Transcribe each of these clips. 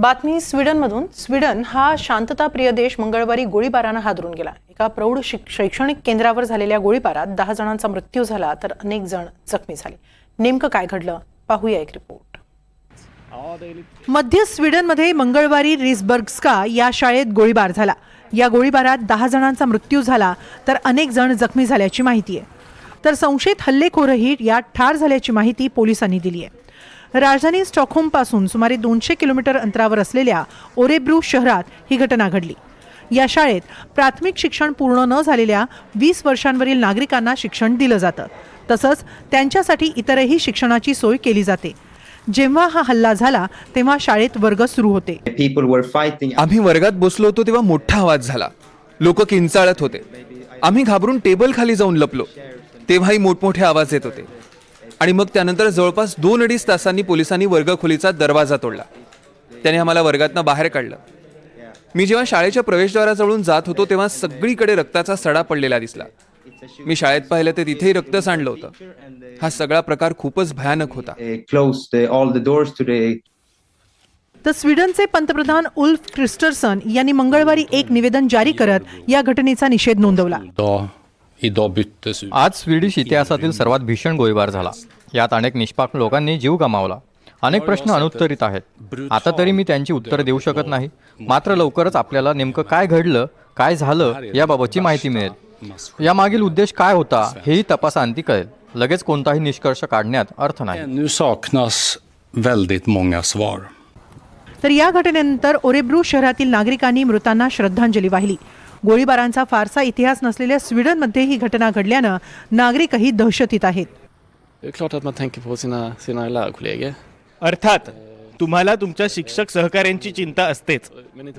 बातमी स्वीडनमधून. स्वीडन हा शांतताप्रिय देश मंगळवारी गोळीबारानं हादरून गेला. एका प्रौढ शैक्षणिक केंद्रावर झालेल्या गोळीबारात दहा जणांचा मृत्यू झाला तर अनेक जण जखमी झाले. नेमकं काय घडलं? पाहूया एक रिपोर्ट. मध्य स्वीडनमध्ये मंगळवारी रिसबर्गस्का या शाळेत गोळीबार झाला. या गोळीबारात दहा जणांचा मृत्यू झाला तर अनेक जण जखमी झाल्याची माहिती आहे. तर संशयित हल्लेखोरही यात ठार झाल्याची माहिती पोलिसांनी दिली आहे. राजधानी स्टॉकहोमपासून सुमारे दोनशे किलोमीटर अंतरावर असलेल्या ओरेब्रू शहरात ही घटना घडली. या शाळेत प्राथमिक शिक्षण पूर्ण न झालेल्या वीस वर्षांवरील नागरिकांना शिक्षण दिलं जातं. तसंच त्यांच्यासाठी इतरही शिक्षणाची सोय केली जाते. जेव्हा हा हल्ला झाला तेव्हा शाळेत वर्ग सुरू होते. आम्ही वर्गात बसलो होतो तेव्हा मोठा आवाज झाला. लोक किंचाळत होते. आम्ही घाबरून टेबल खाली जाऊन लपलो. तेव्हाही मोठमोठे आवाज येत होते. आणि मग त्यानंतर जवळपास दोन अडीच तासांनी पोलिसांनी वर्गखोलीचा दरवाजा तोडला. त्याने आम्हाला वर्गातनं बाहेर काढलं. मी जेव्हा शाळेच्या प्रवेशद्वाराजवळून जात होतो तेव्हा सगळीकडे रक्ताचा सडा पडलेला दिसला. मी शाळेत पाहिलं तर तिथेही रक्त सांडलं होतं. हा सगळा प्रकार खूपच भयानक होता. तर स्वीडनचे पंतप्रधान उल्फ क्रिस्टरसन यांनी मंगळवारी एक निवेदन जारी करत या घटनेचा निषेध नोंदवला. आज स्वीडिश इतिहासातील सर्वात भीषण गोळीबार झाला. यात अनेक निष्पाप लोकांनी जीव गमावला. अनेक प्रश्न अनुत्तरित आहेत. आता तरी मी त्यांची उत्तरं देऊ शकत नाही. मात्र लवकरच आपल्याला नेमकं काय घडलं काय झालं याबाबतची माहिती मिळेल. यामागील उद्देश काय होता हेही तपासांती कळेल. लगेच कोणताही निष्कर्ष काढण्यात अर्थ नाही. तर या घटनेनंतर ओरेब्रू शहरातील नागरिकांनी मृतांना श्रद्धांजली वाहिली. गोळीबारांचा फारसा इतिहास नसलेल्या स्वीडनमध्ये ही घटना घडल्यानं नागरिकही दहशतीत आहेत. अर्थात तुम्हाला तुमच्या शिक्षक सहकाऱ्यांची चिंता असतेच.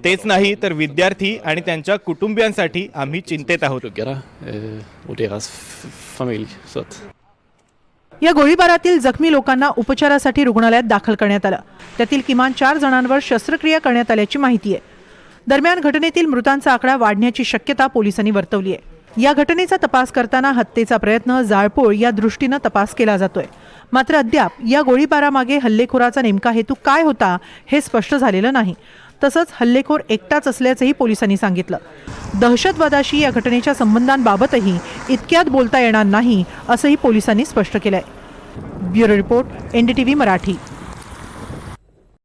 तेच नाही तर विद्यार्थी आणि त्यांच्या कुटुंबियांसाठी आम्ही चिंतेत आहोत. Eh, या गोळीबारातील जखमी लोकांना उपचारासाठी रुग्णालयात दाखल करण्यात आलं. त्यातील किमान चार जणांवर शस्त्रक्रिया करण्यात आल्याची माहिती आहे. दरम्यान घटनेतील मृतांचा आकडा वाढण्याची शक्यता पोलिसांनी वर्तवली आहे. या घटनेचा तपास करताना हत्येचा प्रयत्न जाळपोळ या दृष्टीनं तपास केला जातोय. मात्र अद्याप या गोळीबारामागे हल्लेखोराचा नेमका हेतू काय होता हे स्पष्ट झालेलं नाही. तसंच हल्लेखोर एकटाच असल्याचंही पोलिसांनी सांगितलं. दहशतवादाशी या घटनेच्या संबंधांबाबतही इतक्यात बोलता येणार नाही असंही पोलिसांनी स्पष्ट केलंय. Bureau report NDTV Marathi.